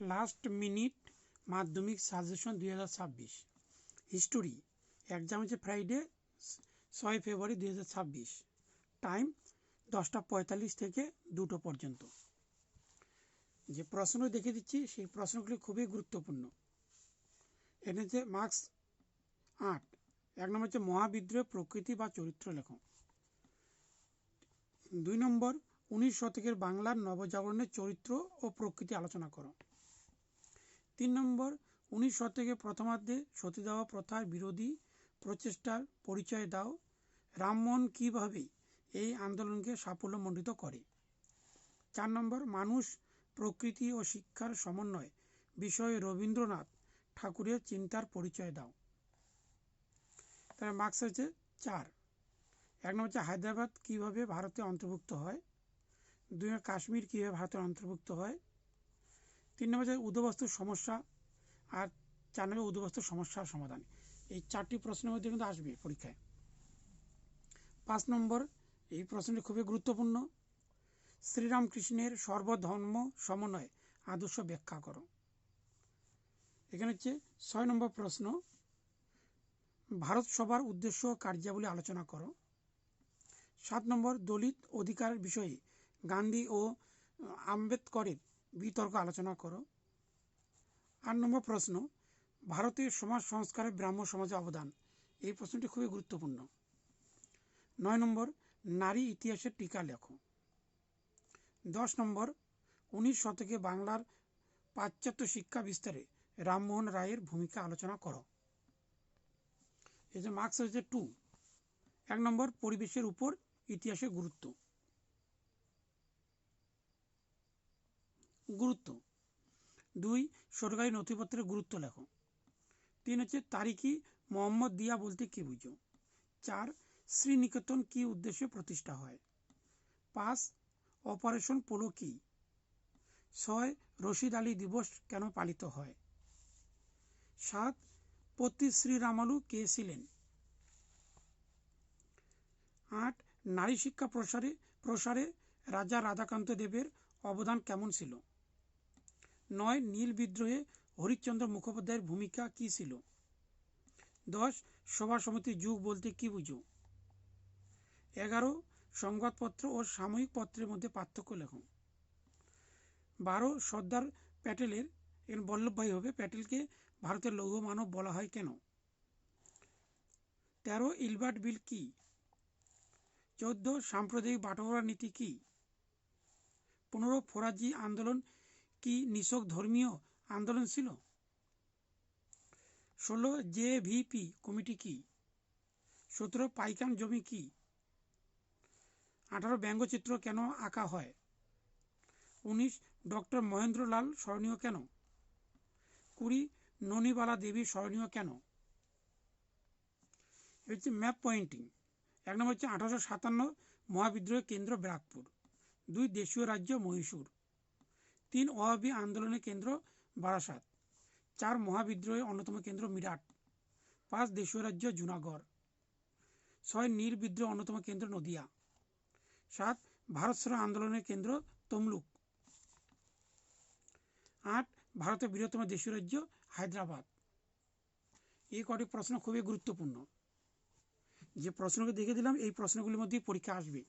Last minute মাধ্যমিক suggestion দুই হাজার ছাব্বিশ। হিস্টোরি এক্সাম হচ্ছে ফ্রাইডে ছয় ফেব্রুয়ারি দুই হাজার ছাব্বিশ। টাইম দশটা পঁয়তাল্লিশ থেকে দুটো পর্যন্ত। যে প্রশ্ন দেখে দিচ্ছি, সেই প্রশ্নগুলি খুবই গুরুত্বপূর্ণ। এটা হচ্ছে মার্কস আট। এক নম্বর হচ্ছে মহাবিদ্রোহ, প্রকৃতি বা চরিত্র লেখ দুই নম্বর, উনিশ শতকের বাংলার নবজাগরণের চরিত্র ও প্রকৃতি আলোচনা করো। তিন নম্বর, উনিশ শতকে প্রথমার্ধে সতীদাহ প্রথার বিরোধী প্রচেষ্টার পরিচয় দাও। রামমোহন কীভাবে এই আন্দোলনকে সাফল্যমণ্ডিত করে? চার নম্বর, মানুষ, প্রকৃতি ও শিক্ষার সমন্বয় বিষয়ে রবীন্দ্রনাথ ঠাকুরের চিন্তার পরিচয় দাও। তার মার্কস হচ্ছে চার। এক নম্বর হচ্ছে হায়দ্রাবাদ কীভাবে ভারতে অন্তর্ভুক্ত হয়? দুই কাশ্মীর কীভাবে ভারতের অন্তর্ভুক্ত হয়? তিন নম্বর হচ্ছে উদ্যবস্তুর সমস্যা আর চার নম্বর উদ্যবস্তুর সমস্যার সমাধান। এই চারটি প্রশ্নের মধ্যে কিন্তু আসবে পরীক্ষায়। পাঁচ নম্বর, এই প্রশ্নটি খুবই গুরুত্বপূর্ণ। শ্রীরামকৃষ্ণের সর্বধর্ম সমন্বয় আদর্শ ব্যাখ্যা করো। এখানে হচ্ছে ছয় নম্বর প্রশ্ন ভারত সভার উদ্দেশ্য কার্যাবলী আলোচনা করো। সাত নম্বর, দলিত অধিকার বিষয়ে গান্ধী ও আম্বেদকরের বিতর্ক আলোচনা করো। আট নম্বর প্রশ্ন, ভারতীয় সমাজ সংস্কারে ব্রাহ্ম সমাজের অবদান। এই প্রশ্নটি খুবই গুরুত্বপূর্ণ। নয় নম্বর, নারী ইতিহাসের টিকা লেখো। দশ নম্বর, উনিশ শতকে বাংলার পাশ্চাত্য শিক্ষা বিস্তারে রামমোহন রায়ের ভূমিকা আলোচনা করো। এই যে মার্কস হচ্ছে টু এক নম্বর, পরিবেশের উপর ইতিহাসের গুরুত্ব। গুরুত্ব। দুই, সরকারি নথিপত্রের গুরুত্ব লেখো। তিন হচ্ছে তারিখি মোহাম্মদ দিয়া বলতে কী বুঝো? চার, শ্রীনিকেতন কি উদ্দেশ্যে প্রতিষ্ঠা হয়? পাঁচ, অপারেশন পোলো কি? ছয়, রশিদ আলী দিবস কেন পালিত হয়? সাত, পতি শ্রীরামালু কে ছিলেন? আট, নারী শিক্ষা প্রসারে প্রসারে রাজা রাধাকান্ত দেবের অবদান কেমন ছিল? নয়, নীল বিদ্রোহে হরিশ্চন্দ্র মুখোপাধ্যায়ের ভূমিকা কি ছিল? দশ, সভা সমিতির যুগ বলতে কি বুঝো? এগারো, সংবাদপত্র ও সাময়িক পত্রের মধ্যে পার্থক্য লেখো। বারো, সর্দার প্যাটেলের এখানে বল্লভভাই হবে প্যাটেলকে ভারতের লৌহ মানব বলা হয় কেন? তেরো, ইলবার্ট বিল কি? চোদ্দ, সাম্প্রদায়িক বাটোয়ারা নীতি কি? পনেরো, ফরাজি আন্দোলন কি নিছক ধর্মীয় আন্দোলন ছিল? ষোলো জে ভিপি কমিটি কি? সতেরো পাইকান জমি কি? আঠারো ব্যঙ্গচিত্র কেন আঁকা হয়? উনিশ, ডক্টর মহেন্দ্রলাল স্মরণীয় কেন? কুড়ি, ননিবালা দেবী স্মরণীয় কেন? হচ্ছে ম্যাপ পয়েন্টিং। এক নম্বর হচ্ছে আঠারোশো সাতান্ন মহাবিদ্রোহের কেন্দ্র ব্যারাকপুর দুই দেশীয় রাজ্য মহীশূর। তিন অহাবি আন্দোলনের কেন্দ্র বারাসাত, চার মহাবিদ্রোহের অন্যতম কেন্দ্র মিরাট, পাঁচ দেশীয় রাজ্য জুনাগড়, ছয় নীল বিদ্রোহ অন্যতম কেন্দ্র নদিয়া, সাত ভারত ছাড়ো আন্দোলনের কেন্দ্র তমলুক, আট ভারতের বৃহত্তম দেশীয় রাজ্য হায়দ্রাবাদ। এই কটি প্রশ্ন খুবই গুরুত্বপূর্ণ। যে প্রশ্নকে দেখে দিলাম, এই প্রশ্নগুলির মধ্যেই পরীক্ষা আসবে।